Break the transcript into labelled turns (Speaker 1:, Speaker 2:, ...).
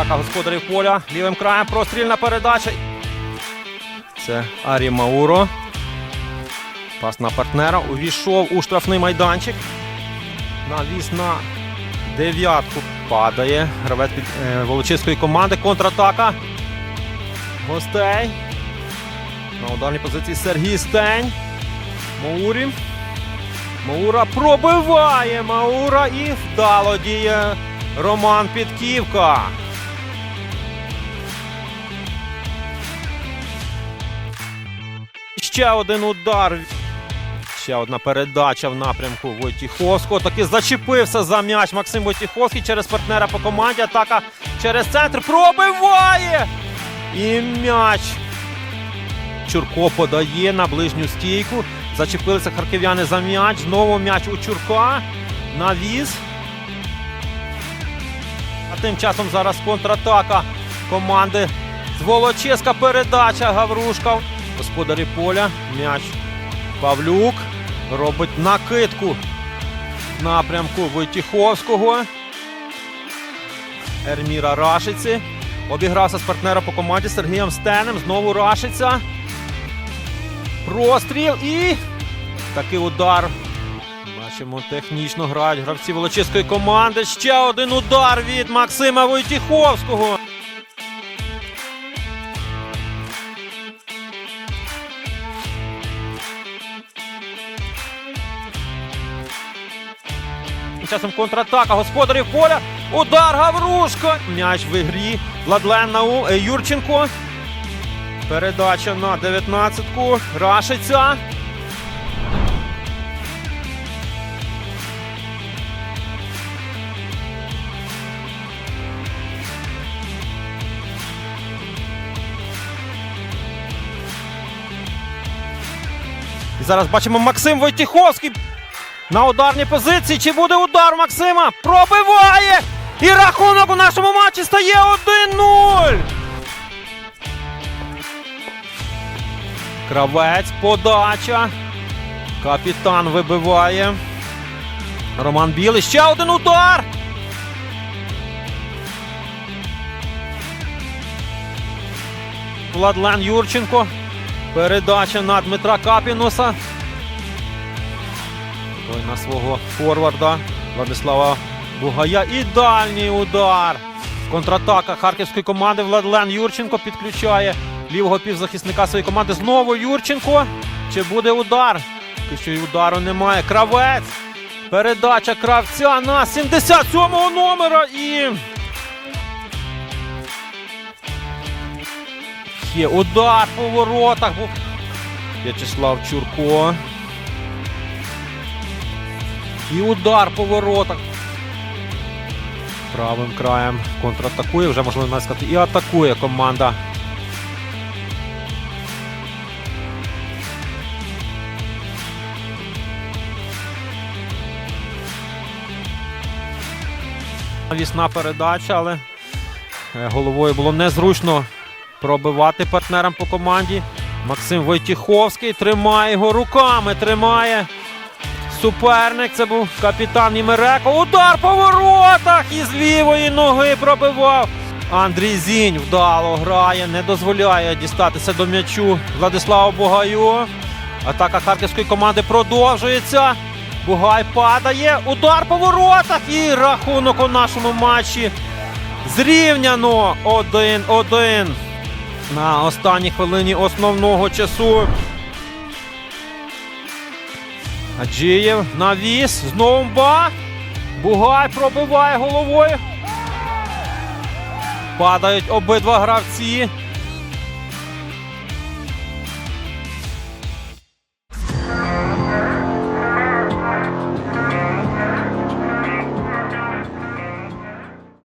Speaker 1: Контратака господарів поля. Лівим краєм прострільна передача. Це Арі Мауро. Пас на партнера. Увійшов у штрафний майданчик. Навіс на дев'ятку. Падає. Гравець під е, Волочиської команди. Контратака. Гостей. На ударній позиції Сергій Стень. Маурі. Маура пробиває Маура і вдало діє Роман Підківка. Ще один удар. Ще одна передача в напрямку Войтіховського. Таки зачепився за м'яч Максим Войтіховський через партнера по команді. Атака через центр. Пробиває! І м'яч. Чурко подає на ближню стійку. Зачепилися харків'яни за м'яч. Знову м'яч у Чурка. Навіз. А тим часом зараз контратака команди з Волочеська передача Гаврушка. Господарі поля. М'яч Павлюк. Робить накидку в напрямку Войтіховського. Ерміра Рашиці. Обігрався з партнера по команді Сергієм Стенем. Знову Рашиця. Простріл і такий удар. Бачимо, технічно грають гравці Волочиської команди. Ще один удар від Максима Войтіховського. Часом контратака господарів поля. Удар Гаврушко. М'яч в ігрі. Владлен Нау... е, Юрченко. Передача на 19-ку. Рашиця. Зараз бачимо Максим Войтіховський на ударній позиції. Чи буде удар Максима? Пробиває! І рахунок у нашому матчі стає 1-0. Кравець, подача. Капітан вибиває. Роман Білий. Ще один удар. Владлен Юрченко. Передача на Дмитра Капінуса. Той на свого форварда Владислава Бугая. І дальній удар. Контратака харківської команди Владлен Юрченко підключає лівого півзахисника своєї команди. Знову Юрченко. Чи буде удар? Поки що й удару немає. Кравець. Передача кравця на 77-го номера і. Є удар по воротах. В'ячеслав Чурко. І удар по воротах. Правим краєм контратакує, вже можливо навіть сказати, і атакує команда. Вісна передача, але е, головою було незручно пробивати партнерам по команді. Максим Войтіховський тримає його руками, тримає суперник. Це був капітан Німерека. Удар по воротах і з лівої ноги пробивав. Андрій Зінь вдало грає, не дозволяє дістатися до м'ячу Владиславу Бугаю. Атака харківської команди продовжується. Бугай падає. Удар по воротах і рахунок у нашому матчі зрівняно 1-1 на останній хвилині основного часу. Аджієв навіс. Знову мба. Бугай пробиває головою. Падають обидва гравці.